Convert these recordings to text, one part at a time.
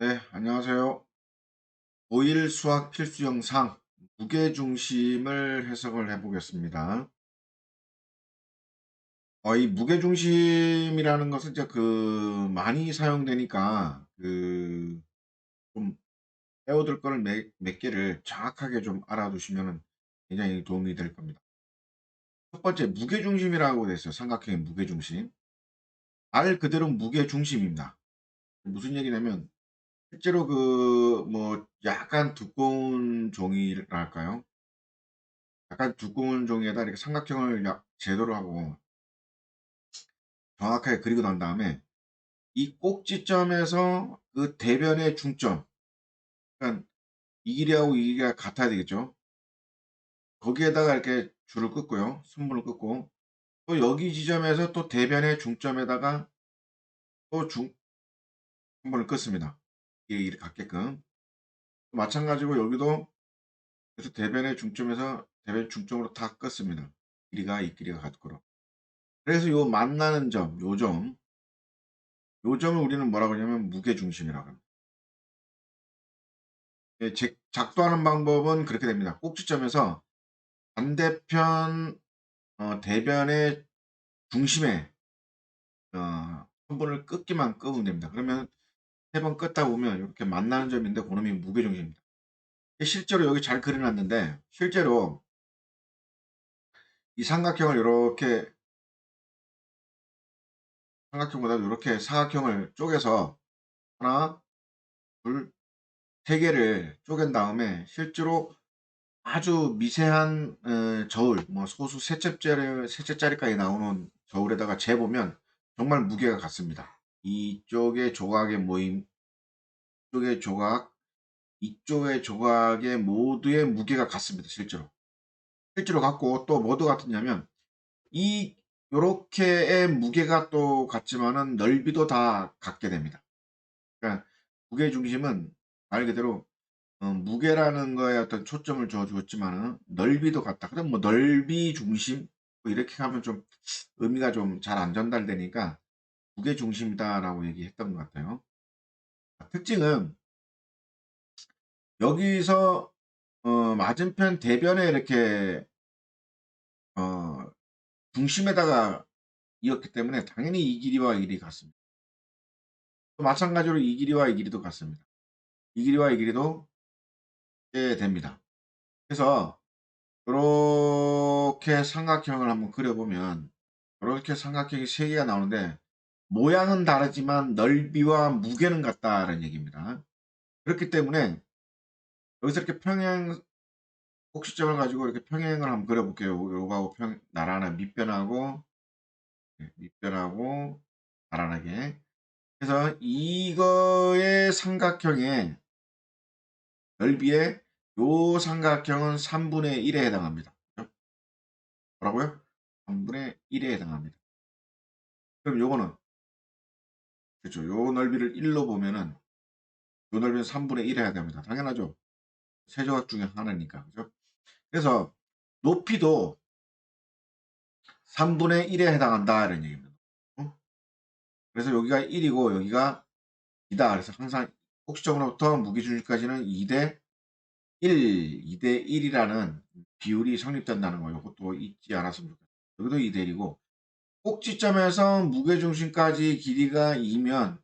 네, 안녕하세요. 고1 수학 필수 영상 무게중심을 해석을 해보겠습니다. 어, 이 무게중심이라는 것은 이제 그 많이 사용되니까 그 좀 배워둘 거를 몇, 몇 개를 정확하게 좀 알아두시면 굉장히 도움이 될 겁니다. 첫 번째 무게중심이라고 되어 있어요. 삼각형의 무게중심. 말 그대로 무게중심입니다. 무슨 얘기냐면 실제로 그 뭐 약간 두꺼운 종이랄까요? 약간 두꺼운 종이에다 이렇게 삼각형을 약 제도로 하고 정확하게 그리고 난 다음에 이 꼭지점에서 그 대변의 중점 그러니까 이 길이하고 이 길이가 같아야 되겠죠. 거기에다가 이렇게 줄을 긋고요. 순분을 긋고 또 여기 지점에서 또 대변의 중점에다가 또 중, 순분을 긋습니다. 같게끔 마찬가지고 여기도 그래서 대변의 중점에서 대변 중점으로 다 껐습니다. 길이가 이 길이가 같고로. 그래서 요 만나는 점, 요 점, 요 점을 우리는 뭐라고 하냐면 무게중심이라고 합니다. 예, 작도하는 방법은 그렇게 됩니다. 꼭지점에서 반대편 어, 대변의 중심에 어, 한 번을 끄기만 끄면 됩니다. 그러면 세 번 끄다 보면 이렇게 만나는 점인데 그놈이 무게중심입니다. 실제로 여기 잘 그려놨는데 실제로 이 삼각형을 이렇게 삼각형보다 이렇게 사각형을 쪼개서 하나, 둘, 세 개를 쪼갠 다음에 실제로 아주 미세한 어, 저울, 뭐 소수 셋째짜리, 셋째짜리까지 나오는 저울에다가 재보면 정말 무게가 같습니다. 이쪽의 조각의 모임, 이쪽의 조각, 이쪽의 조각의 모두의 무게가 같습니다. 실제로. 실제로 같고 또 뭐도 같으냐면 이 요렇게의 무게가 또 같지만은 넓이도 다 같게 됩니다. 그러니까 무게 중심은 말 그대로 어, 무게라는 거에 어떤 초점을 줘주었지만은 넓이도 같다. 그럼 뭐 넓이 중심 뭐 이렇게 하면 좀 의미가 좀 잘 안 전달되니까 무게 중심이다라고 얘기했던 것 같아요. 특징은 여기서 어, 맞은편 대변에 이렇게 어, 중심에다가 이었기 때문에 당연히 이 길이와 이 길이 같습니다. 또 마찬가지로 이 길이와 이 길이도 같습니다. 이 길이와 이 길이도 됩니다. 그래서 이렇게 삼각형을 한번 그려보면 이렇게 삼각형이 세 개가 나오는데 모양은 다르지만 넓이와 무게는 같다는 얘기입니다. 그렇기 때문에 여기서 이렇게 평행 꼭지점을 가지고 이렇게 평행을 한번 그려볼게요. 요거하고 평, 나란한 밑변하고 네, 밑변하고 나란하게. 그래서 이거의 삼각형의 넓이의 요 삼각형은 3분의 1에 해당합니다. 뭐라고요? 3분의 1에 해당합니다. 그럼 요거는 그렇죠. 요 넓이를 1로 보면은 요 넓이는 3분의 1에 해당합니다. 당연하죠. 세조각 중에 하나니까. 그죠? 그래서 높이도 3분의 1에 해당한다 이런 얘기입니다. 그래서 여기가 1이고 여기가 2다. 그래서 항상 꼭지점으로부터 무게중심까지는 2대 1, 2대 1이라는 비율이 성립된다는 거 이것도 잊지 않았으면 좋겠어요. 여기도 2대 1이고 꼭지점에서 무게중심까지 길이가 2면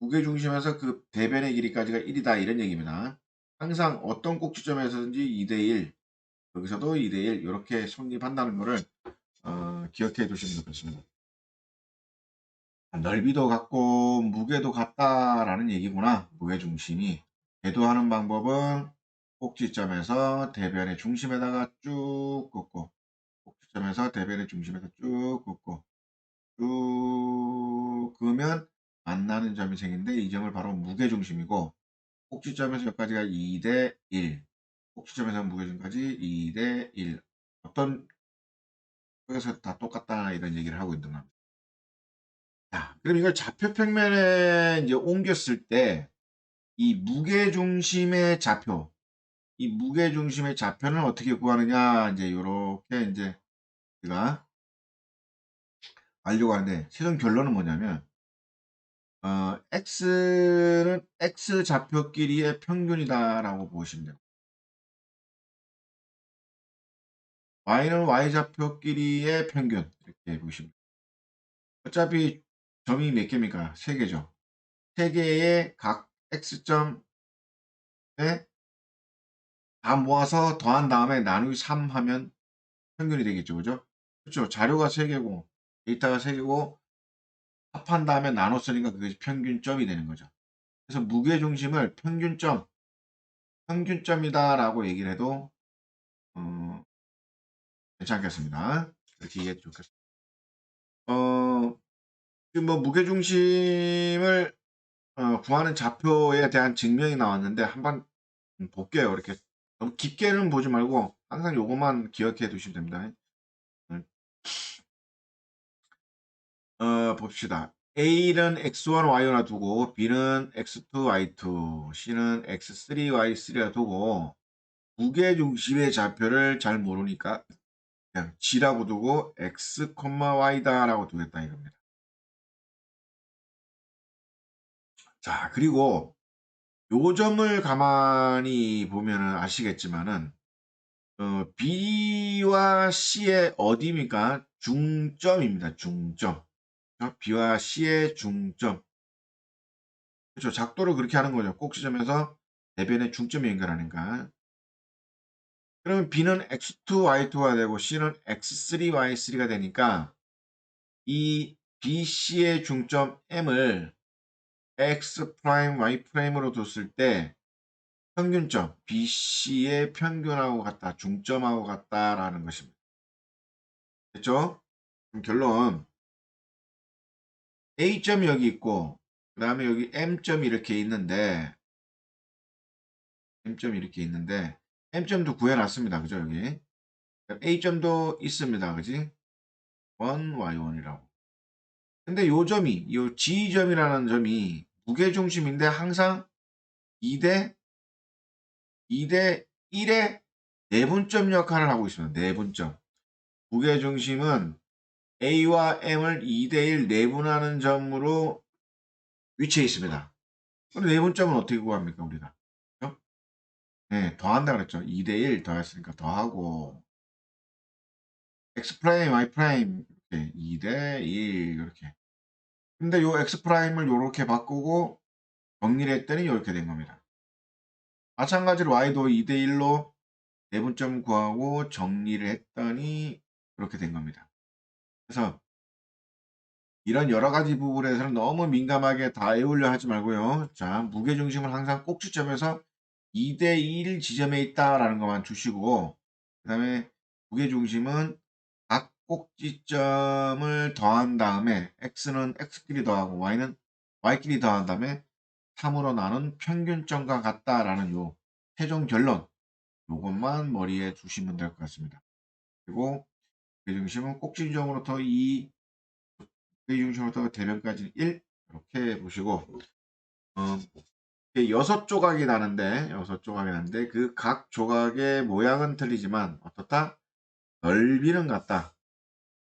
무게중심에서 그 대변의 길이까지가 1이다 이런 얘기입니다. 항상 어떤 꼭지점에서든지 2대1 여기서도 2대1 이렇게 성립한다는 것을 어, 기억해 두시면 좋겠습니다. 넓이도 같고 무게도 같다라는 얘기구나. 무게중심이 궤도하는 방법은 꼭지점에서 대변의 중심에다가 쭉 꼭지 점에서 대변의 중심에서 쭉 긋고 쭉 그으면 만나는 점이 생긴데 이 점을 바로 무게중심이고 꼭지점에서 여기까지가 2대 1 꼭지점에서 무게중까지 2대 1 어떤 쪽에서 다 똑같다 이런 얘기를 하고 있는 겁니다. 자, 그럼 이걸 좌표 평면에 이제 옮겼을 때 이 무게중심의 좌표 이 무게중심의 좌표는 어떻게 구하느냐 이제 이렇게 이제 제가 알려고 하는데 최종 결론은 뭐냐면 어, x는 x 좌표끼리의 평균이다라고 보시면 돼요. y는 y 좌표끼리의 평균 이렇게 보시면 돼요. 어차피 점이 몇 개입니까? 세 개죠. 세 개의 각 x점에 다 모아서 더한 다음에 나누기 3 하면 평균이 되겠죠. 그죠? 그렇죠. 자료가 세 개고 데이터가 세 개고 합한 다음에 나눴으니까 그게 평균점이 되는 거죠. 그래서 무게 중심을 평균점, 평균점이다라고 얘기를 해도 어, 괜찮겠습니다. 이렇게 이해 좋겠습니다. 어, 지금 뭐 무게 중심을 어, 구하는 좌표에 대한 증명이 나왔는데 한번 볼게요. 이렇게 너무 깊게는 보지 말고 항상 요것만 기억해 두시면 됩니다. 어, 봅시다. A는 X1, Y1을 두고 B는 X2, Y2, C는 X3, Y3를 두고 무게중심의 좌표를 잘 모르니까 그냥 G라고 두고 X, Y다 라고 두겠다 이겁니다. 자, 그리고 요 점을 가만히 보면은 아시겠지만은 어, B와 C의 어디입니까? 중점입니다. 중점. B와 C의 중점. 그렇죠. 작도를 그렇게 하는 거죠. 꼭지점에서 대변의 중점에 연결하니까. 그러면 B는 X2, Y2가 되고 C는 X3, Y3가 되니까 이 BC의 중점 M을 X 프라임, Y 프라임으로 뒀을 때 평균점 BC의 평균하고 같다, 중점하고 같다라는 것입니다. 됐죠? 그럼 결론 A점이 여기 있고 그 다음에 여기 M점이 이렇게 있는데 M점이 이렇게 있는데 M점도 구해놨습니다. 그죠 여기 A점도 있습니다. 그지 1, Y1이라고 근데 요 점이 요 G점이라는 점이 무게중심인데 항상 2대 2대 1의 내분점 역할을 하고 있습니다. 내분점 무게중심은 A와 M을 2대1 내분하는 점으로 위치해 있습니다. 그럼 내분점은 어떻게 구합니까, 우리가? 그렇죠? 네, 더한다 그랬죠. 2대1 더했으니까 더하고 X 프라임, Y 프라임 이렇게 2대1 이렇게. 근데 요 X 프라임을 이렇게 바꾸고 정리를 했더니 이렇게 된 겁니다. 마찬가지로 Y도 2대1로 내분점 구하고 정리를 했더니 이렇게 된 겁니다. 그래서 이런 여러 가지 부분에서는 너무 민감하게 다 외우려 하지 말고요. 자, 무게중심을 항상 꼭지점에서 2대1 지점에 있다라는 것만 주시고 그 다음에 무게중심은 각 꼭지점을 더한 다음에 x는 x끼리 더하고 y는 y끼리 더한 다음에 3으로 나눈 평균점과 같다라는 요 최종 결론 요것만 머리에 두시면 될 것 같습니다. 그리고 무게중심은 꼭지점으로부터 2, 무게중심으로부터 대변까지 1 이렇게 보시고 어, 여섯 조각이 나는데 여섯 조각이 나는데 그 각 조각의 모양은 틀리지만 어떻다? 넓이는 같다.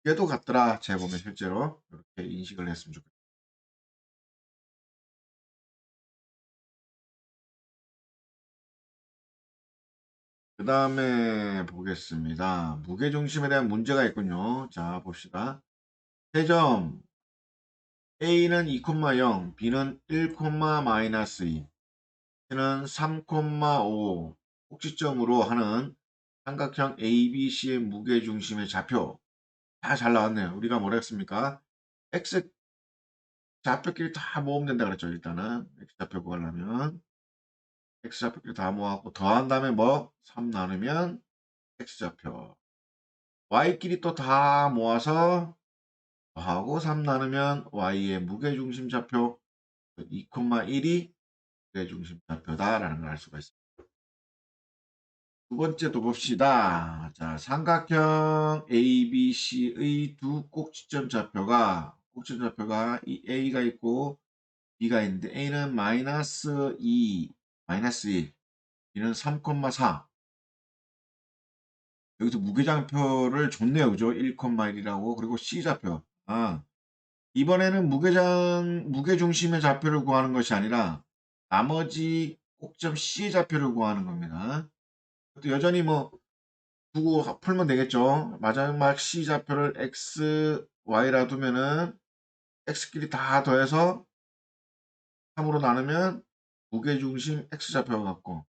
얘도 같더라. 제가 보면 실제로 이렇게 인식을 했으면 좋겠다. 그 다음에 보겠습니다. 무게중심에 대한 문제가 있군요. 자, 봅시다. 세점 A는 2,0, B는 1, 마이너스 2, C는 3,5 꼭지점으로 하는 삼각형 ABC의 무게중심의 좌표 다 잘 나왔네요. 우리가 뭐라 했습니까? X 좌표끼리 다 모으면 된다 그랬죠. 일단은 X 좌표 구하려면 X좌표끼리 다 모아갖고 더한 다음에 뭐? 3 나누면 X좌표 Y끼리 또 다 모아서 더하고 3 나누면 Y의 무게중심 좌표 2,1이 무게중심 좌표다라는 걸 알 수가 있습니다. 두 번째도 봅시다. 자, 삼각형 ABC의 두 꼭지점 좌표가 꼭지점 좌표가 이 A가 있고 B가 있는데 A는 마이너스 2 마이너스 1 B는 3,4 여기서 무게좌표를 줬네요. 그죠? 1,1이라고 그리고 C좌표 아, 이번에는 무게장 무게중심의 좌표를 구하는 것이 아니라 나머지 꼭점 C의 좌표를 구하는 겁니다. 또 여전히 뭐 두고 풀면 되겠죠. 마지막 C 좌표를 X, Y라 두면은 X끼리 다 더해서 3으로 나누면 무게중심 X좌표가 같고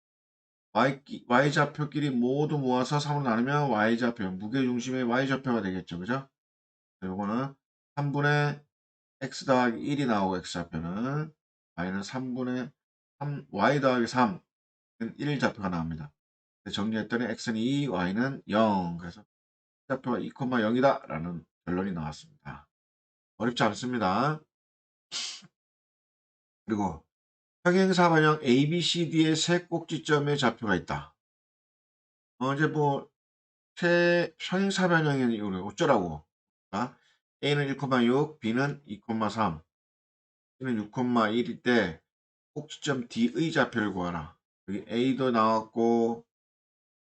Y, Y좌표끼리 모두 모아서 3으로 나누면 Y좌표, 무게중심의 Y좌표가 되겠죠. 그죠? 요거는 3분의 X 더하기 1이 나오고 X좌표는 Y는 3분의 3, Y 더하기 3은 1좌표가 나옵니다. 정리했더니 X는 2, Y는 0. 그래서 X좌표가 2,0이다 라는 결론이 나왔습니다. 어렵지 않습니다. 그리고 평행사 반영 ABCD의 세 꼭지점의 좌표가 있다. 어, 이제 뭐, 세 평행사 우리 어쩌라고. 자, A는 1,6, B는 2,3, C는 6,1일 때 꼭지점 D의 좌표를 구하라. 여기 A도 나왔고,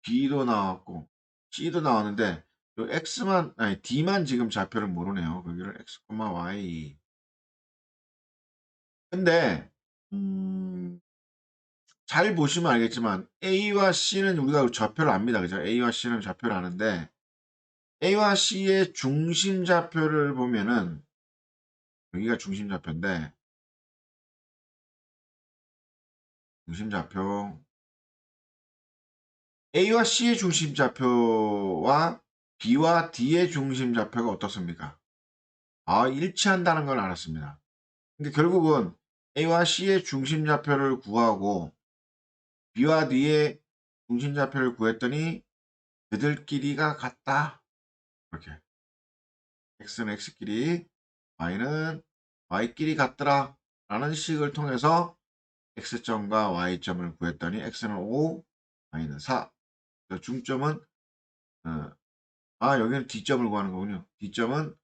B도 나왔고, C도 나왔는데, 요 X만, 아니, D만 지금 좌표를 모르네요. 거기를 X, Y. 근데, 음, 잘 보시면 알겠지만, A와 C는 우리가 좌표를 압니다. 그죠? A와 C는 좌표를 아는데, A와 C의 중심 좌표를 보면은, 여기가 중심 좌표인데, 중심 좌표, A와 C의 중심 좌표와 B와 D의 중심 좌표가 어떻습니까? 아, 일치한다는 걸 알았습니다. 근데 결국은 A와 C의 중심 좌표를 구하고 B와 D의 중심 좌표를 구했더니 그들끼리가 같다. 이렇게. X는 X끼리, Y는 Y끼리 같더라. 라는 식을 통해서 X점과 Y점을 구했더니 X는 5, Y는 4. 중점은 어, 아 여기는 D점을 구하는 거군요. D점은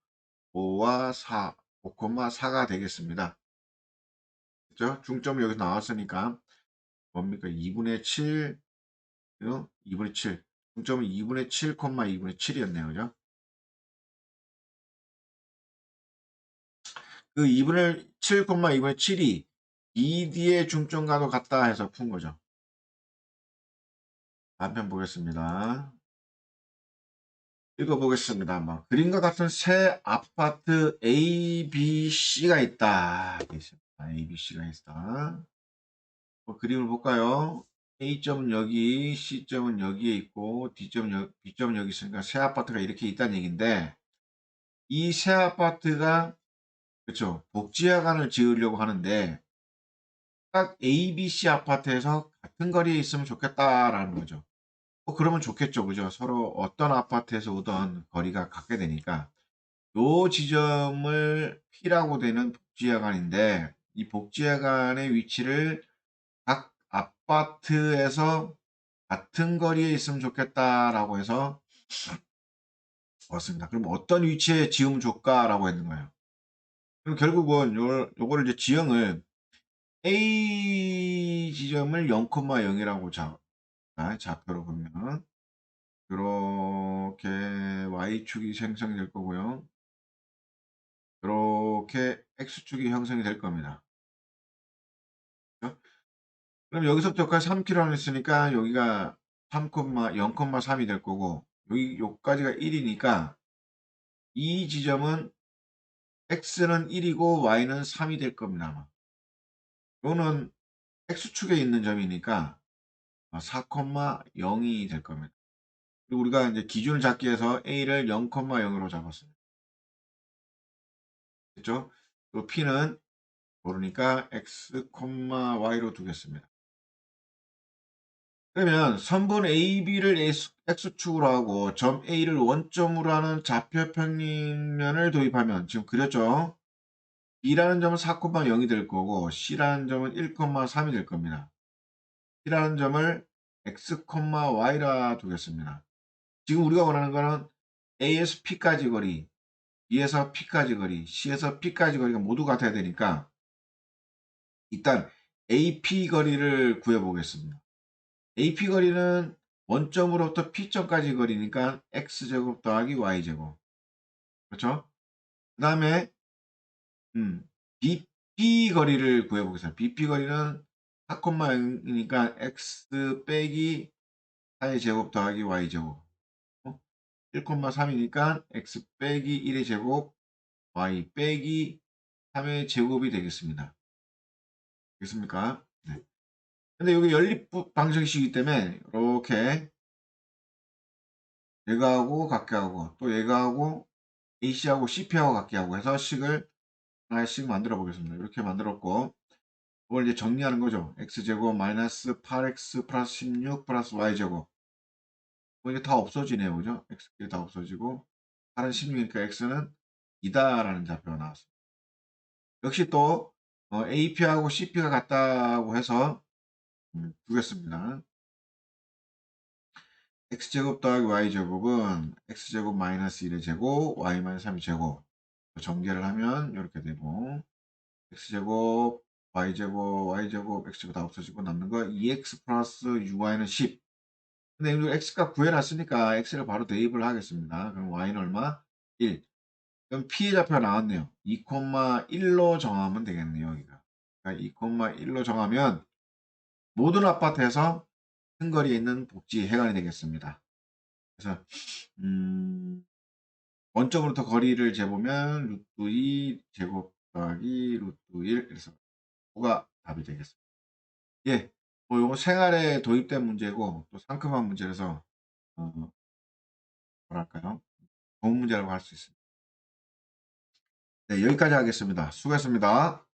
5와 4, 5,4가 되겠습니다. 그죠? 중점이 여기 나왔으니까 뭡니까? 2분의 7, 2분의 7. 중점은 2분의 7, 2분의 7이었네요. 그죠? 그 2분의 7, 2분의 7이 BD의 중점과도 같다 해서 푼 거죠. 한편 보겠습니다. 읽어보겠습니다. 한번. 그림과 같은 새 아파트 A, B, C가 있다. A, B, C가 있다. 뭐 그림을 볼까요? A점은 여기, C점은 여기에 있고, D점은 여기, B점은 여기 있으니까 새 아파트가 이렇게 있다는 얘기인데, 이 새 아파트가, 그렇죠. 복지화관을 지으려고 하는데, 딱 A, B, C 아파트에서 같은 거리에 있으면 좋겠다라는 거죠. 어, 그러면 좋겠죠. 그죠? 서로 어떤 아파트에서 오던 거리가 같게 되니까 요 지점을 P라고 되는 복지야간인데 이 복지야간의 위치를 각 아파트에서 같은 거리에 있으면 좋겠다라고 해서 왔습니다. 그럼 어떤 위치에 지으면 좋을까라고 했는 거예요. 그럼 결국은 요, 요거를 이제 지형을 A 지점을 0,0이라고 잡, 좌표로 보면 이렇게 y축이 생성이 될 거고요. 이렇게 x축이 형성이 될 겁니다. 그럼 여기서부터 여기까지 3km 했으니까 여기가 3, 0,3이 될 거고 여기 여기까지가 1이니까 이 지점은 x는 1이고 y는 3이 될 겁니다. 이거는 x축에 있는 점이니까 4,0이 될 겁니다. 그리고 우리가 이제 기준을 잡기 위해서 A를 0,0으로 잡았습니다. 됐죠? 또 P는 모르니까 X, Y로 두겠습니다. 그러면 선분 AB를 X축으로 하고 점 A를 원점으로 하는 좌표 평면을 도입하면 지금 그렸죠? B라는 점은 4,0이 될 거고 C라는 점은 1,3이 될 겁니다. P라는 점을 x, y라 두겠습니다. 지금 우리가 원하는 거는 A에서 P까지 거리, B에서 P까지 거리, C에서 P까지 거리가 모두 같아야 되니까 일단 AP 거리를 구해보겠습니다. AP 거리는 원점으로부터 P점까지 거리니까 X제곱 더하기 Y제곱. 그렇죠? 그 다음에 음, BP 거리를 구해보겠습니다. BP 거리는 4,0이니까 x 빼기 4의 제곱 더하기 y 제곱. 1,3이니까 x 빼기 1의 제곱 y 빼기 3의 제곱이 되겠습니다. 되겠습니까? 네. 근데 여기 연립 방정식이기 때문에 이렇게 얘가 하고 같게 하고 또 얘가 하고 AC하고 CP하고 같게 하고 해서 식을 하나씩 만들어 보겠습니다. 이렇게 만들었고 이걸 이제 정리하는 거죠. x제곱 마이너스 8x 플러스 16 플러스 y제곱 뭐 이게 다 없어지네요. 그죠? x끼리 다 없어지고 8은 16이니까 x는 2다라는 좌표가 나왔습니다. 역시 또 어, AP하고 CP가 같다고 해서 음, 두겠습니다. x제곱 더하기 y제곱은 x제곱 마이너스 1의 제곱 y 마이너스 3의 제곱 전개를 하면 이렇게 되고 x제곱 y제곱 y제곱 x제곱 다 없어지고 남는 거 2x 플러스 uy는 10 근데 이거 x값 구해놨으니까 x를 바로 대입을 하겠습니다. 그럼 y는 얼마? 1 그럼 p의 좌표가 나왔네요. 2,1로 정하면 되겠네요. 여기가 그러니까 2,1로 정하면 모든 아파트에서 큰 거리에 있는 복지 해관이 되겠습니다. 그래서 음, 원점으로부터 거리를 재보면 루트 2 제곱 더하기 루트 1 그래서 5가 답이 되겠습니다. 예, 뭐 요거 생활에 도입된 문제고 또 상큼한 문제라서 어, 뭐랄까요? 좋은 문제라고 할 수 있습니다. 네, 여기까지 하겠습니다. 수고했습니다.